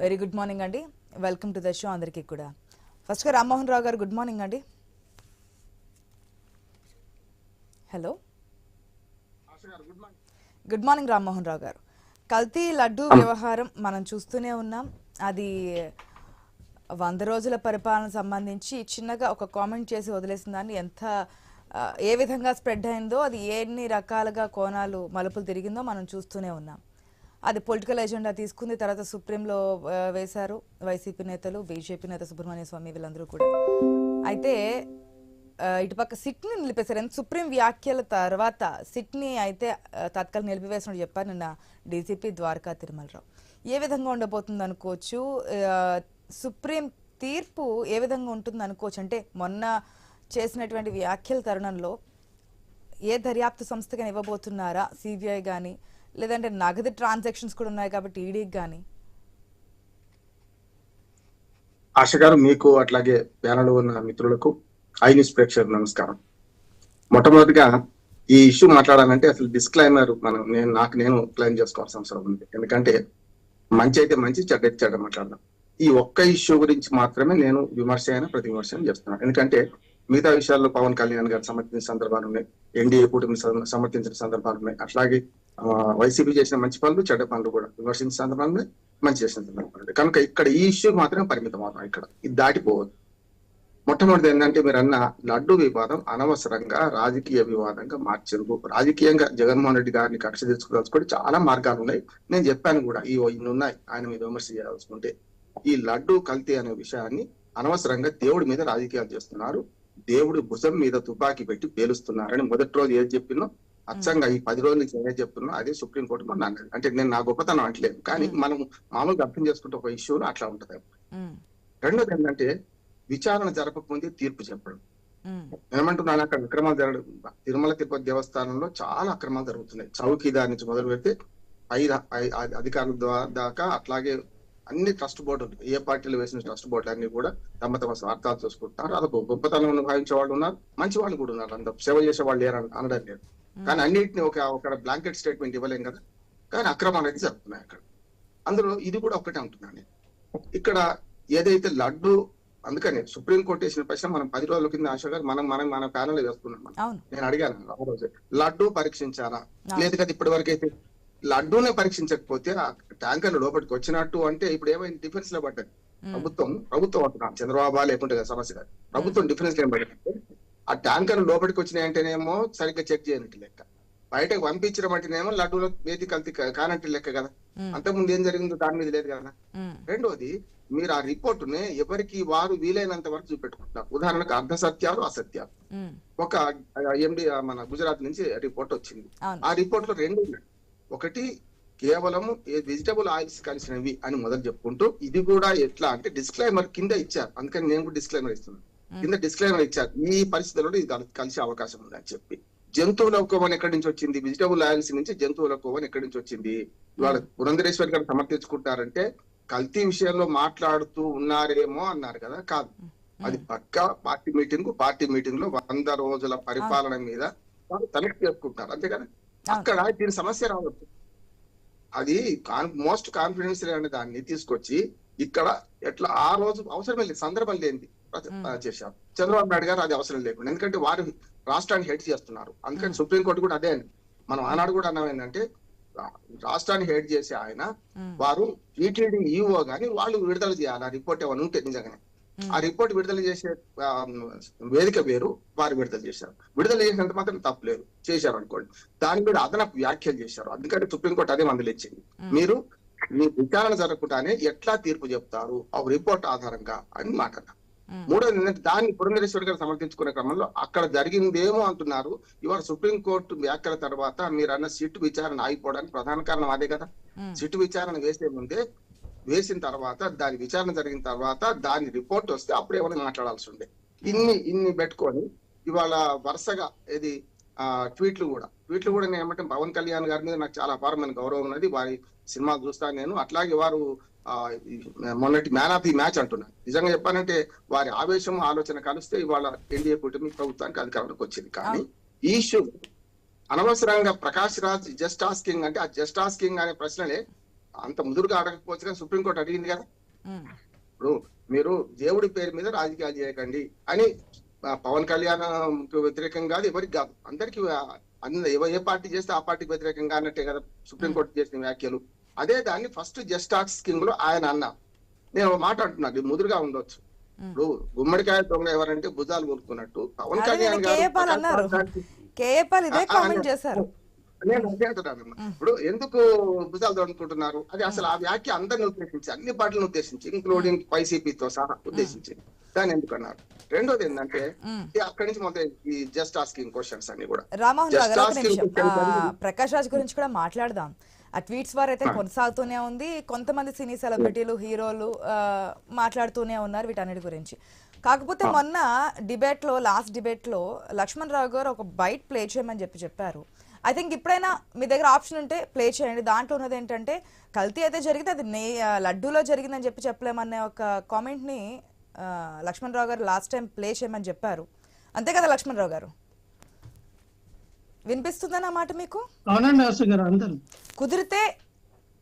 Very good morning అండి. Welcome to the show అందరికీ కూడా. ఫస్ట్గా రామ్మోహన్ రావు గారు గుడ్ మార్నింగ్ అండి. Hello. Good morning Rammohan Rao garu. కల్తీ లడ్డు వ్యవహారం మనం చూస్తూనే ఉన్నాం. అది వంద రోజుల పరిపాలన సంబంధించి చిన్నగా ఒక కామెంట్ చేసి వదిలేసిన దాన్ని ఎంత ఏ విధంగా స్ప్రెడ్ అయిందో అది ఎన్ని రకాలుగా కోణాలు మలుపులు తిరిగిందో మనం చూస్తూనే ఉన్నాం. అది పొలిటికల్ ఎజెండా తీసుకుంది. తర్వాత సుప్రీంలో వేశారు వైసీపీ నేతలు బీజేపీ నేత సుబ్రహ్మణ్య స్వామి వీళ్ళందరూ కూడా. అయితే ఇటుపక్క సిట్ని నిలిపేశారు. ఎందుకు? సుప్రీం వ్యాఖ్యల తర్వాత సిట్ని అయితే తత్కాలం నిలిపివేసినట్టు చెప్పారు నిన్న డీజీపీ ద్వారకా తిరుమలరావు. ఏ విధంగా ఉండబోతుంది అనుకోవచ్చు? సుప్రీం తీర్పు ఏ విధంగా ఉంటుంది అనుకోవచ్చు? అంటే మొన్న చేసినటువంటి వ్యాఖ్యల తరుణంలో ఏ దర్యాప్తు సంస్థగా ఇవ్వబోతున్నారా? సిబిఐ కానీ లేదంటే నగదు ట్రాన్సాక్షన్స్ కూడా ఉన్నాయి కాబట్టి ఈడీకి కానీ ఆశ గారు మీకు అట్లాగే ప్యానల్ ఉన్న మిత్రులకు ఐ న్యూస్ ప్రేక్షకులకు నమస్కారం. మొట్టమొదటిగా ఈ ఇష్యూ మాట్లాడాలంటే అసలు డిస్క్లైమర్ మనం నేను నాకు నేను క్లెయిమ్ చేసుకోవాల్సిన అవసరం ఉంది. ఎందుకంటే మంచి అయితే మంచి చెడ్డ అయితే చెడ్డ మాట్లాడదాం. ఈ ఒక్క ఇష్యూ గురించి మాత్రమే నేను విమర్శ అయినా ప్రతి విమర్శ చేస్తున్నాను. ఎందుకంటే మిగతా విషయాల్లో పవన్ కళ్యాణ్ గారు సమర్థించిన సందర్భాలు ఉన్నాయి. ఎన్డీఏ కూటమి సమర్థించిన సందర్భాలు ఉన్నాయి. అట్లాగే వైసీపీ చేసిన మంచి పనులు చెడ్డ పనులు కూడా విమర్శించిన సందర్భాలు మంచి చేసిన సందర్భాలు కనుక ఇక్కడ ఈ ఇష్యూ మాత్రం పరిమితం అవుతాం ఇక్కడ. ఇది దాటిపోవద్దు. మొట్టమొదటి ఏంటంటే మీరు అన్న లడ్డు వివాదం అనవసరంగా రాజకీయ వివాదంగా మార్చారు. రాజకీయంగా జగన్మోహన్ రెడ్డి గారిని కక్ష తెచ్చుకోవాల్సుకుంటే చాలా మార్గాలు ఉన్నాయి. నేను చెప్పాను కూడా ఈ ఇన్ని ఉన్నాయి. ఆయన మీద విమర్శ చేయాల్సుకుంటే. ఈ లడ్డు కల్తీ అనే విషయాన్ని అనవసరంగా దేవుడి మీద రాజకీయాలు చేస్తున్నారు. దేవుడి భుజం మీద తుపాకీ పెట్టి పేలుస్తున్నారని మొదటి రోజు ఏది చెప్పినో అచ్చంగా ఈ పది రోజుల నుంచి ఏదైతే చెప్తున్నా అదే సుప్రీంకోర్టు అన్నది అంటే నేను నా గొప్పతనం అంటలేదు కానీ మనం మామూలుగా అర్థం చేసుకుంటే ఒక ఇష్యూలో అట్లా ఉంటది రెండోది ఏంటంటే విచారణ జరపకముందే తీర్పు చెప్పడం. ఏమంటున్నాను అక్కడ అక్రమాలు జరగడం తిరుమల తిరుపతి దేవస్థానంలో చాలా అక్రమాలు జరుగుతున్నాయి. చౌకీదార్ నుంచి మొదలు పెడితే పై అధికారుల దాకా అట్లాగే అన్ని ట్రస్ట్ బోర్డులు ఏ పార్టీలు వేసిన ట్రస్ట్ బోర్డులు అన్ని కూడా తమ తమ స్వార్థాలు చూసుకుంటున్నారు. అదొక గొప్పతనం భావించే వాళ్ళు ఉన్నారు. మంచి వాళ్ళు కూడా ఉన్నారు. అంత సేవ చేసే వాళ్ళు లేరు అన- అనడం లేదు. కానీ అన్నిటిని ఒక ఒక బ్లాంకెట్ స్టేట్మెంట్ ఇవ్వలేం కదా? కానీ అక్రమాలు అయితే జరుగుతున్నాయి అక్కడ. అందులో ఇది కూడా ఒకటే ఉంటుందండి ఇక్కడ ఏదైతే లడ్డు అందుకని సుప్రీం కోర్టు వేసిన ప్రశ్న మనం పది రోజుల కింద ఆశ గారు మనం మనం మన ప్యానల్ వేసుకున్నాం నేను అడిగాను రోజు లడ్డు పరీక్షించాలా ఆ. లేదు కదా ఇప్పటి వరకు అయితే లడ్డూనే పరీక్షించకపోతే ఆ ట్యాంకర్ లోపలికి వచ్చినట్టు అంటే ఇప్పుడు ఏమైంది? డిఫెన్స్లో పడ్డది. ప్రభుత్వం ప్రభుత్వం అంటున్నాం చంద్రబాబు లేకుంటే కదా సమస్య కాదు. ప్రభుత్వం డిఫరెన్స్ ఏం పడిందంటే ఆ ట్యాంకర్ లోపలికి వచ్చినాయంటేనేమో సరిగ్గా చెక్ చేయనట్టు లెక్క. బయటకు పంపించడం అంటేనేమో లడ్డూలో వేతి కల్తీ కానట్టు లెక్క కదా. అంతకుముందు ఏం జరిగిందో దాని మీద లేదు కదా. రెండోది మీరు ఆ రిపోర్ట్ని ఎవరికి వారు వీలైనంత వరకు చూపెట్టుకుంటారు ఉదాహరణకు అర్ధ సత్యాలు అసత్యాలు ఒక ఎండి మన గుజరాత్ నుంచి రిపోర్ట్ వచ్చింది. ఆ రిపోర్ట్లో రెండు ఉన్నాయి. ఒకటి కేవలం వెజిటబుల్ ఆయిల్స్ కలిసినవి అని మొదలు చెప్పుకుంటూ ఇది కూడా ఎట్లా అంటే డిస్క్లైమర్ కింద ఇచ్చారు. అందుకని నేను కూడా డిస్క్లైమర్ ఇస్తున్నాను. కింద డిస్క్లైమర్ ఇచ్చారు. ఈ పరిస్థితుల్లో ఇది కల- కలిసే అవకాశం ఉంది అని చెప్పి. జంతువుల కోవన్ ఎక్కడి నుంచి వచ్చింది? వెజిటబుల్ ఆయిల్స్ నుంచి జంతువుల కోవన్ ఎక్కడి నుంచి వచ్చింది? ఇవాళ పురంధరేశ్వరి గారు సమర్థించుకుంటారంటే కల్తీ విషయంలో మాట్లాడుతూ ఉన్నారేమో అన్నారు కదా కాదు. అది పక్కా పార్టీ మీటింగ్ పార్టీ మీటింగ్లో వంద రోజుల పరిపాలన మీద వాళ్ళు తనిఖీ చేసుకుంటారు అంతే కదా? అక్కడ దీని సమస్య రావచ్చు. అది మోస్ట్ కాన్ఫిడెన్స్ అనే దాన్ని తీసుకొచ్చి ఇక్కడ ఎట్లా ఆ రోజు అవసరం లేదు సందర్భం లేనిది. Hmm. చేశారు. చంద్రబాబు నాయుడు గారు అది అవసరం లేకుండా ఎందుకంటే వారు రాష్ట్రాన్ని హెడ్ చేస్తున్నారు. అందుకని సుప్రీంకోర్టు కూడా అదే మనం ఆనాడు కూడా అన్నాం ఏంటంటే రాష్ట్రాన్ని హెడ్ చేసే ఆయన వారు టీటీడీ ఈఓ గాని వాళ్ళు విడుదల చేయాలి. ఆ రిపోర్ట్ ఏమైనా ఉంటే నిజంగానే. ఆ రిపోర్ట్ విడుదల చేసే వేదిక వేరు వారు విడుదల చేశారు. విడుదల చేసినంత మాత్రం తప్పులేదు చేశారు అనుకోండి. దాని మీద అదనపు వ్యాఖ్యలు చేశారు. అందుకని సుప్రీంకోర్టు అదే మందులు ఇచ్చింది. మీరు మీ విచారణ జరగకుండానే ఎట్లా తీర్పు చెప్తారు? ఆ రిపోర్ట్ ఆధారంగా అని మాట ఉమ్, మూడోది ఏంటంటే దాన్ని పురంధరేశ్వరి గారు సమర్థించుకునే క్రమంలో అక్కడ జరిగిందేమో అంటున్నారు. ఇవాళ సుప్రీంకోర్టు వ్యాఖ్యల తర్వాత మీరు అన్న సిట్ విచారణ ఆగిపోవడానికి ప్రధాన కారణం అదే కదా. సిట్ విచారణ వేసే ముందే వేసిన తర్వాత దాని విచారణ జరిగిన తర్వాత దాని రిపోర్ట్ వస్తే అప్పుడు ఏమైనా మాట్లాడాల్సి ఉండే. ఇన్ని ఇన్ని పెట్టుకొని ఇవాళ వరుసగా ఇది ఆ ట్వీట్లు కూడా ట్వీట్లు కూడా నేను ఏమంటే పవన్ కళ్యాణ్ గారి మీద నాకు చాలా అపారమైన గౌరవం ఉన్నది. వారి సినిమాలు చూస్తాను నేను. అట్లాగే వారు మొన్నటి మ్యాన్ ఆఫ్ ది మ్యాచ్ అంటున్నారు నిజంగా చెప్పానంటే వారి ఆవేశం ఆలోచన కలిస్తే ఇవాళ ఎన్డీఏ కూటమి ప్రభుత్వానికి అధికారంలోకి వచ్చింది. కానీ ఈ ఇష్యూ అనవసరంగా ప్రకాష్ రాజ్ జస్ట్ ఆస్కింగ్ అంటే ఆ జస్ట్ ఆస్కింగ్ అనే ప్రశ్నలే అంత ముదురుగా అడగకపోవచ్చు కానీ సుప్రీంకోర్టు అడిగింది కదా. ఇప్పుడు మీరు దేవుడి పేరు మీద రాజకీయాలు చేయకండి అని పవన్ కళ్యాణ్ వ్యతిరేకం కాదు ఎవరికి కాదు. అందరికి అన్న ఎవ- ఏ పార్టీ చేస్తే ఆ పార్టీకి వ్యతిరేకంగా అన్నట్టే కదా సుప్రీంకోర్టు చేసిన వ్యాఖ్యలు. అదే దాన్ని ఫస్ట్ జస్ట్ టాక్స్ కింగ్లో ఆయన అన్నా. నేను ఒక మాట అంటున్నా ఇది ముదురుగా ఉండొచ్చు. ఇప్పుడు గుమ్మడికాయ దొంగ ఎవరంటే భుజాలు కొనుక్కున్నట్టు పవన్ అదే కళ్యాణ్ గారు కేఏపాల్ అన్నారు. కేఏపాల్ ఇదే ఆ, కామెంట్ అదే. చేశారు. నేను అదే అంటున్నాను. ఇప్పుడు ఎందుకు భుజాలు దొరుకుతున్నారు అది అసలు ఆ వ్యాఖ్య అందరిని ఉద్దేశించి అన్ని పార్టీలను ఉద్దేశించి ఇంక్లూడింగ్ వైసీపీతో సహా ఉద్దేశించి. దాన్ని ఎందుకు అన్నారు రెండోది ఏంటంటే అక్కడి నుంచి మొత్తం ఈ జస్ట్ ఆస్కింగ్ క్వశ్చన్స్ అన్ని కూడా. ప్రకాష్ రాజ్ గురించి కూడా మాట్లాడదాం. ఆ ట్వీట్స్ వారు అయితే కొనసాగుతూనే ఉంది. కొంతమంది సినీ సెలబ్రిటీలు హీరోలు మాట్లాడుతూనే ఉన్నారు వీటన్నిటి గురించి. కాకపోతే మొన్న డిబేట్లో లాస్ట్ డిబేట్లో లక్ష్మణ్ రావు గారు ఒక బైట్ ప్లే చేయమని చెప్పి చెప్పారు. ఐ థింక్ ఇప్పుడైనా మీ దగ్గర ఆప్షన్ ఉంటే ప్లే చేయండి. దాంట్లో ఉన్నది ఏంటంటే కల్తీ అయితే జరిగితే అది నే లడ్డూలో జరిగిందని చెప్పి చెప్పలేమనే ఒక కామెంట్ని ఆ, లక్ష్మణ్ రావు గారు లాస్ట్ టైం ప్లే చేయమని చెప్పారు. అంతే కదా లక్ష్మణ్ రావు గారు వినిపిస్తుందన్న మాట మీకు? కుదిరితే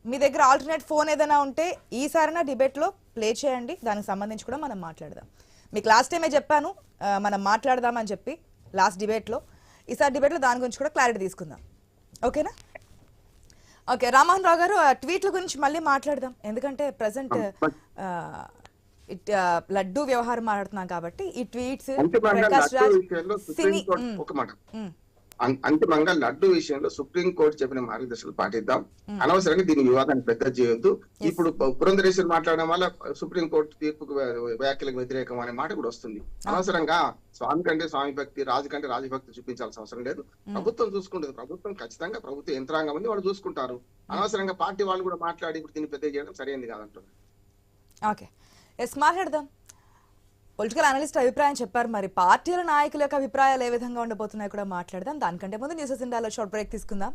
మీ దగ్గర ఆల్టర్నేట్ ఫోన్ ఏదైనా ఉంటే ఈసారైనా డిబేట్లో ప్లే చేయండి. దానికి సంబంధించి కూడా మనం మాట్లాడదాం. మీకు లాస్ట్ టైమే చెప్పాను మనం మాట్లాడదామని చెప్పి లాస్ట్ డిబేట్లో ఈసారి డిబేట్లో దాని గురించి కూడా క్లారిటీ తీసుకుందాం. ఓకేనా? ఓకే రామోహన్ రావు గారు ట్వీట్ల గురించి మళ్ళీ మాట్లాడదాం. ఎందుకంటే ప్రజెంట్ లడ్డు వ్యవహారం మాట్లాడుతున్నాం కాబట్టి ఈ ట్వీట్స్ ప్రకాష్ రాజ్ సినీ అంతిమంగా లడ్డు విషయంలో సుప్రీంకోర్టు చెప్పిన మార్గదర్శకాలు పాటిద్దాం. అనవసరంగా దీని వివాదాన్ని పెద్ద చేయొద్దు. ఇప్పుడు పురంధరేశ్వరి మాట్లాడడం వల్ల సుప్రీంకోర్టు తీర్పుకు వ్య- వ్యాఖ్యలకు వ్యతిరేకం అనే మాట కూడా వస్తుంది. అనవసరంగా స్వామి కంటే స్వామి భక్తి రాజు కంటే రాజభక్తి చూపించాల్సిన అవసరం లేదు. ప్రభుత్వం చూసుకుంటుంది. ప్రభుత్వం ఖచ్చితంగా ప్రభుత్వ యంత్రాంగం ఉంది వాళ్ళు చూసుకుంటారు. అనవసరంగా పార్టీ వాళ్ళు కూడా మాట్లాడి ఇప్పుడు దీన్ని పెద్ద చేయడం సరైనది కాదంటున్నారు. ఓకే. ఎస్ మాట్లాడదాం. పొలిటికల్ అనలిస్ట్ అభిప్రాయం చెప్పారు. మరి పార్టీల నాయకుల యొక్క అభిప్రాయాలు ఏ విధంగా ఉండబోతున్నాయి కూడా మాట్లాడదాం. దానికంటే ముందు న్యూస్ ఇండియాలో షార్ట్ బ్రేక్ తీసుకుందాం.